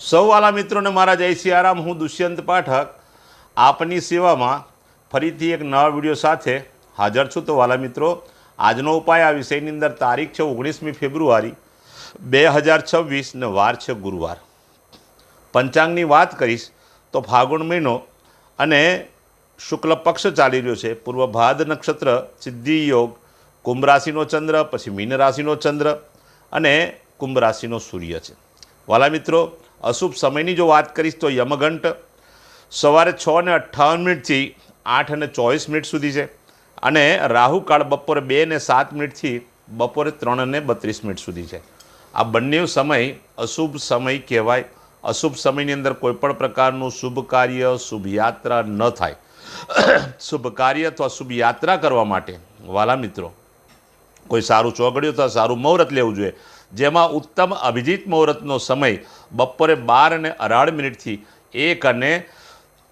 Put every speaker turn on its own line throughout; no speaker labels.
સૌ વાલા મિત્રોને મારા જય સિયારામ હું દુષ્યંત પાઠક. આપની સેવામાં ફરીથી એક નવા વીડિયો સાથે હાજર છું. તો વાલા મિત્રો, આજનો ઉપાય આ વિષયની અંદર તારીખ છે ઓગણીસમી ફેબ્રુઆરી બે હજાર છવ્વીસ ને વાર છે ગુરુવાર. પંચાંગની વાત કરીશ તો ફાગુણ મહિનો અને શુક્લ પક્ષ ચાલી રહ્યો છે. પૂર્વ ભાદ નક્ષત્ર, સિદ્ધિ યોગ, કુંભ રાશિનો ચંદ્ર, પછી મીન રાશિનો ચંદ્ર અને કુંભ રાશિનો સૂર્ય છે. વાલા મિત્રો અશુભ સમયની જો વાત કરીશ તો યમઘંટ સવારે છ ને અઠ્ઠાવન મિનિટથી આઠ અને ચોવીસ મિનિટ સુધી છે. અને રાહુકાળ બપોરે બે ને સાત મિનિટથી બપોરે ત્રણ અને બત્રીસ મિનિટ સુધી છે. આ બંને સમય અશુભ સમય કહેવાય. અશુભ સમયની અંદર કોઈપણ પ્રકારનું શુભ કાર્ય, શુભ યાત્રા ન થાય. શુભ કાર્ય અથવા શુભ યાત્રા કરવા માટે, વાલા મિત્રો, કોઈ સારું ચોગડિયું અથવા સારું મુહૂર્ત લેવું જોઈએ જેમાં ઉત્તમ અભિજીત મુહૂર્તનો સમય બપોરે બાર અને અઢાર મિનિટથી એક અને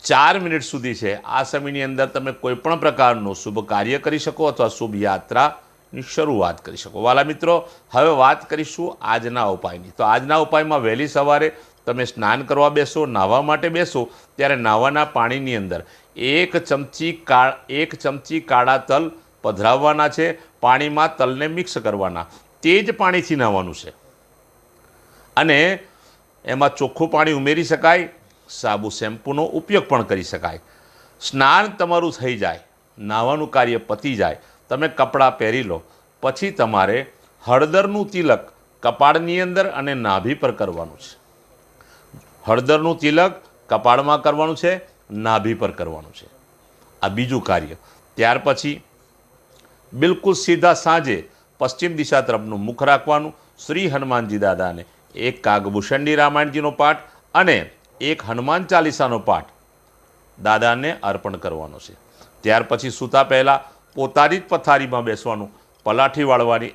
ચાર મિનિટ સુધી છે. આ સમયની અંદર તમે કોઈપણ પ્રકારનું શુભ કાર્ય કરી શકો અથવા શુભ યાત્રાની શરૂઆત કરી શકો. વાલા મિત્રો, હવે વાત કરીશું આજના ઉપાયની. તો આજના ઉપાયમાં વહેલી સવારે તમે સ્નાન કરવા બેસો, નાહવા માટે બેસો, ત્યારે નાહવાના પાણીની અંદર એક ચમચી કા, એક ચમચી કાળા તલ પધરાવવાના છે. પાણીમાં તલને મિક્સ કરવાના. તે જ પાણીથી નાહવાનું છે. અને એમાં ચોખ્ખું પાણી ઉમેરી શકાય, સાબુ શેમ્પૂનો ઉપયોગ પણ કરી શકાય. સ્નાન તમારું થઈ જાય, નાહવાનું કાર્ય પતી જાય, તમે કપડાં પહેરી લો, પછી તમારે હળદરનું તિલક કપાળની અંદર અને નાભી પર કરવાનું છે. હળદરનું તિલક કપાળમાં કરવાનું છે, નાભી પર કરવાનું છે. આ બીજું કાર્ય. ત્યાર પછી, બિલકુલ સીધા સાંજે પશ્ચિમ દિશા તરફનું મુખ રાખવાનું શ્રી હનુમાનજી દાદાને, એક કાગભૂષણની રામાયણજીનો પાઠ અને એક હનુમાન ચાલીસાનો પાઠ દાદાને અર્પણ કરવાનો છે. ત્યાર પછી સૂતા પહેલાં પોતાની જ પથારીમાં બેસવાનું, પલાઠી વાળવાની,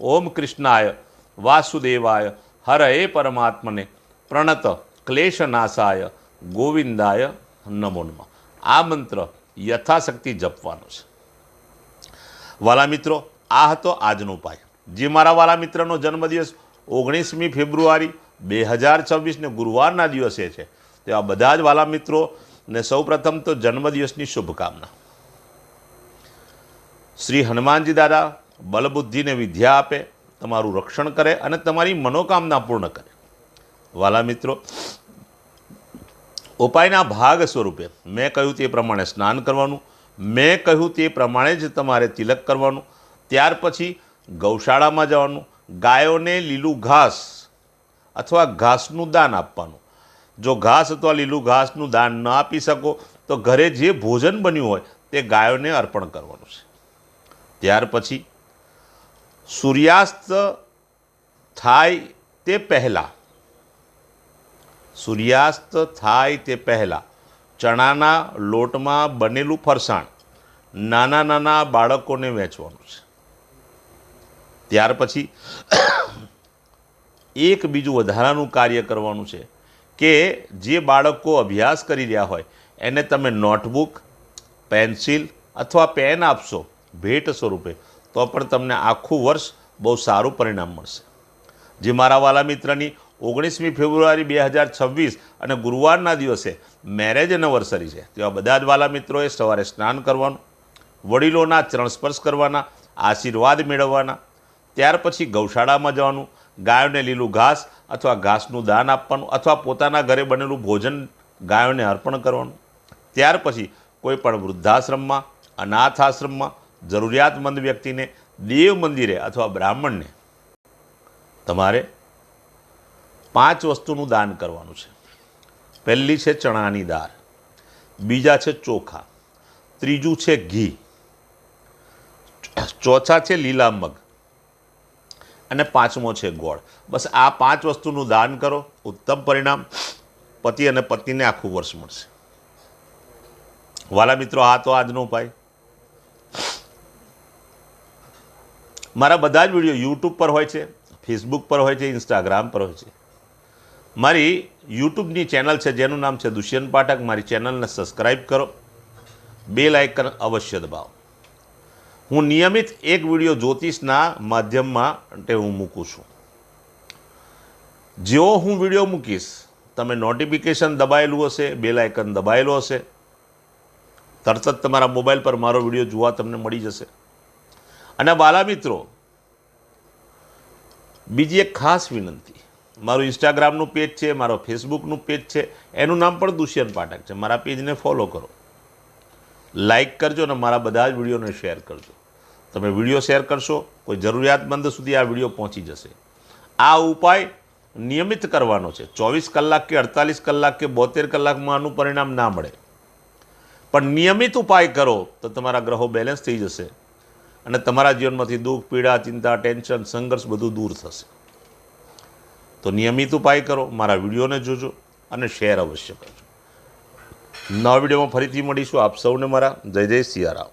ઓમ કૃષ્ણાય, વાસુદેવાય હર એ પરમાત્મને, પ્રણત ક્લેશનાશાય, ગોવિંદાય નમો નમઃ આ મંત્ર યથાશક્તિ જપવાનો છે. વાલા મિત્રો આ હતો આજનો ઉપાય. જે મારા વાલા મિત્રનો જન્મદિવસ ઓગણીસમી ફેબ્રુઆરી બે હજાર છવ્વીસને ગુરુવારના દિવસે છે. તેવા બધા જ વાલા મિત્રોને સૌપ્રથમ તો જન્મદિવસની શુભકામના. શ્રી હનુમાનજી દાદા બલબુદ્ધિને વિદ્યા આપે, તમારું રક્ષણ કરે અને તમારી મનોકામના પૂર્ણ કરે. વાલા મિત્રો, ઉપાયના ભાગ સ્વરૂપે મેં કહ્યું તે પ્રમાણે સ્નાન કરવાનું, મેં કહ્યું તે પ્રમાણે જ તમારે તિલક કરવાનું ત્યાર પછી ગૌશાળામાં જવાનું, ગાયોને લીલું ઘાસ અથવા ઘાસનું દાન આપવાનું. જો ઘાસ અથવા લીલું ઘાસનું દાન ન આપી શકો, તો ઘરે જે ભોજન બન્યું હોય, તે ગાયોને અર્પણ કરવાનું છે. ત્યાર પછી સૂર્યાસ્ત થાય તે પહેલાં, સૂર્યાસ્ત થાય તે પહેલાં ચણાના લોટમાં બનેલું ફરસાણ નાના નાના બાળકોને વેચવાનું છે. ત્યાર પછી એક બીજું વધારાનું કાર્ય કરવાનું છે કે જે બાળકો અભ્યાસ કરી રહ્યા હોય, એને તમે નોટબુક, પેન્સિલ અથવા પેન આપશો ભેટ સ્વરૂપે, તો પણ તમને આખું વર્ષ બહુ સારું પરિણામ મળશે. જે મારા વાલા મિત્રની ઓગણીસમી ફેબ્રુઆરી બે હજાર છવ્વીસ અને ગુરુવારના દિવસે મેરેજ એનિવર્સરી છે તેવા બધા જ વાલા મિત્રોએ સવારે સ્નાન કરવાનું, વડીલોના ચરણ સ્પર્શ કરવાના, આશીર્વાદ મેળવવાના ત્યાર પછી ગૌશાળામાં જવાનું, ગાયોને લીલું ઘાસ અથવા ઘાસનું દાન આપવાનું અથવા પોતાના ઘરે બનેલું ભોજન ગાયોને અર્પણ કરવાનું. ત્યાર પછી કોઈ પણ વૃદ્ધાશ્રમમાં અનાથ આશ્રમમાં જરૂરિયાતમંદ વ્યક્તિને દેવ મંદિરે અથવા બ્રાહ્મણને તમારે પાંચ વસ્તુનું દાન કરવાનું છે. પહેલી છે ચણાની દાળ, બીજા છે ચોખા, ત્રીજું છે ઘી, ચોથા છે લીલા મગ અને પાંચમો છે ગોળ. બસ આ પાંચ વસ્તુનું દાન કરો, ઉત્તમ પરિણામ પતિ અને પત્નીને આખું વર્ષ મળશે. વાલા મિત્રો, આ તો આજનો ઉપાય. મારા બધા જ વીડિયો યુટ્યુબ પર હોય છે ફેસબુક પર હોય છે ઇન્સ્ટાગ્રામ પર હોય છે. મારી યુટ્યુબની ચેનલ છે, જેનું નામ છે દુષ્યંત પાઠક, મારી ચેનલને સબસ્ક્રાઈબ કરો, બે લાઇકન અવશ્ય દબાવો. હું નિયમિત એક વીડિયો જ્યોતિષના માધ્યમમાં માટે હું મૂકું છું. જેવો હું વીડિયો મૂકીશ, તમે નોટિફિકેશન દબાયેલું હશે બેલ આઇકન દબાયેલું હશે, તરત જ તમારા મોબાઈલ પર મારો વીડિયો જોવા તમને મળી જશે. અને બાલા મિત્રો, બીજી એક ખાસ વિનંતી, મારું ઇન્સ્ટાગ્રામનું પેજ છે, મારો ફેસબુકનું પેજ છે, એનું નામ પણ દુષ્યંત પાઠક છે. મારા પેજને ફોલો કરો. લાઈક કરજો અને મારા બધા જ વિડીયોને શેર કરજો. તમે વીડિયો શેર કરશો, કોઈ જરૂરિયાતમંદ સુધી આ વીડિયો પહોંચી જશે. આ ઉપાય નિયમિત કરવાનો છે. ચોવીસ કલાક કે અડતાલીસ કલાક કે બોતેર કલાકમાં આનું પરિણામ ના મળે. પણ નિયમિત ઉપાય કરો તો તમારા ગ્રહો બેલેન્સ થઈ જશે અને તમારા જીવનમાંથી દુઃખ, પીડા, ચિંતા ટેન્શન સંઘર્ષ બધું દૂર થશે. તો નિયમિત ઉપાય કરો, મારા વિડીયોને જોજો અને શેર અવશ્ય કરજો. નવા વિડીયોમાં ફરીથી મળીશું. આપ સૌને મારા જય જય સિયારામ.